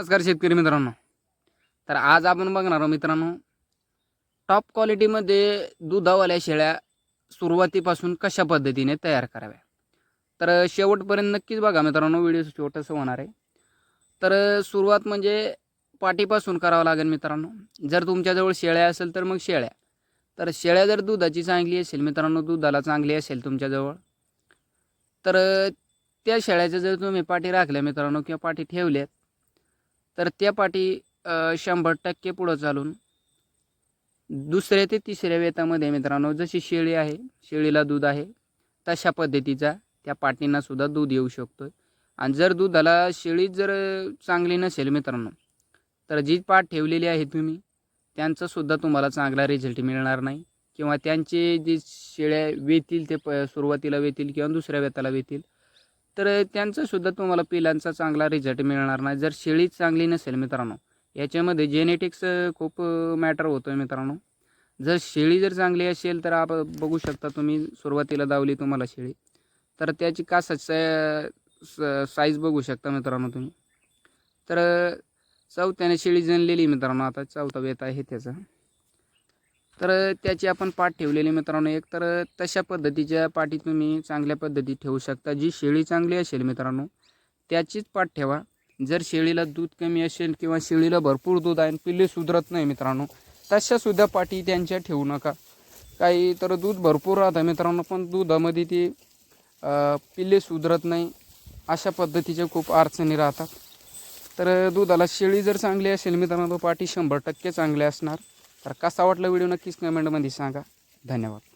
नमस्कार शेतकरी मित्रांनो. तर आज आपण बघणार आहोत मित्रांनो टॉप क्वालिटीमध्ये दुधावाल्या शेळ्या सुरुवातीपासून कशा पद्धतीने तयार कराव्या. तर शेवटपर्यंत नक्कीच बघा मित्रांनो व्हिडिओ छोटंसं होणार आहे. तर सुरुवात म्हणजे पाठीपासून करावं लागेल मित्रांनो. जर तुमच्याजवळ शेळ्या असेल तर मग शेळ्या. तर शेळ्या जर दुधाची चांगली असेल मित्रांनो दुधाला चांगली असेल तुमच्याजवळ तर त्या शेळ्याच्या जर तुम्ही पाठी राखल्या मित्रांनो किंवा पाठी ठेवल्यात तर त्या पाठी शंभर टक्के पुढं चालून. दुसऱ्या ते तिसऱ्या वेतामध्ये मित्रांनो जशी शेळी आहे शेळीला दूध आहे तशा पद्धतीचा त्या पाटींना सुद्धा दूध येऊ शकतो आणि जर दुधाला शेळी जर चांगली नसेल मित्रांनो तर जी पाठ ठेवलेली आहे तुम्ही त्यांचासुद्धा तुम्हाला चांगला रिझल्ट मिळणार नाही. किंवा त्यांचे जे शेळ्या वेतील ते प सुरुवातीला वेतील किंवा दुसऱ्या वेताला वेतील तर त्यांचासुद्धा तुम्हाला पिलांचा चांगला रिझल्ट मिळणार नाही. जर शेळी चांगली नसेल मित्रांनो याच्यामध्ये जेनेटिक्स खूप मॅटर होतो आहे मित्रांनो. जर शेळी जर चांगली असेल तर आप बघू शकता तुम्ही सुरुवातीला दावली तुम्हाला शेळी. तर त्याची कासाची साईज बघू शकता मित्रांनो तुम्ही. तर चौथ्याने शेळी जनलेली मित्रांनो आता चौथा वेत आहे त्याचा. तर त्याची आपण पाठ ठेवलेली मित्रांनो एक. तर तशा पद्धतीच्या पाठी तुम्ही चांगल्या पद्धतीत ठेवू शकता. जी शेळी चांगली असेल मित्रांनो त्याचीच पाठ ठेवा. जर शेळीला दूध कमी असेल किंवा शेळीला भरपूर दूध आहे आणि पिल्ले सुधरत नाही मित्रांनो तशासुद्धा पाठी त्यांच्या ठेवू नका. काही तर दूध भरपूर राहतं मित्रांनो पण दुधामध्ये ती पिल्ले सुधरत नाही. अशा पद्धतीच्या खूप अडचणी राहतात. तर दुधाला शेळी जर चांगली असेल मित्रांनो तो पाठी शंभर टक्के चांगली असणार. तर कसा वाटला व्हिडिओ नक्कीच कमेंटमध्ये सांगा. धन्यवाद.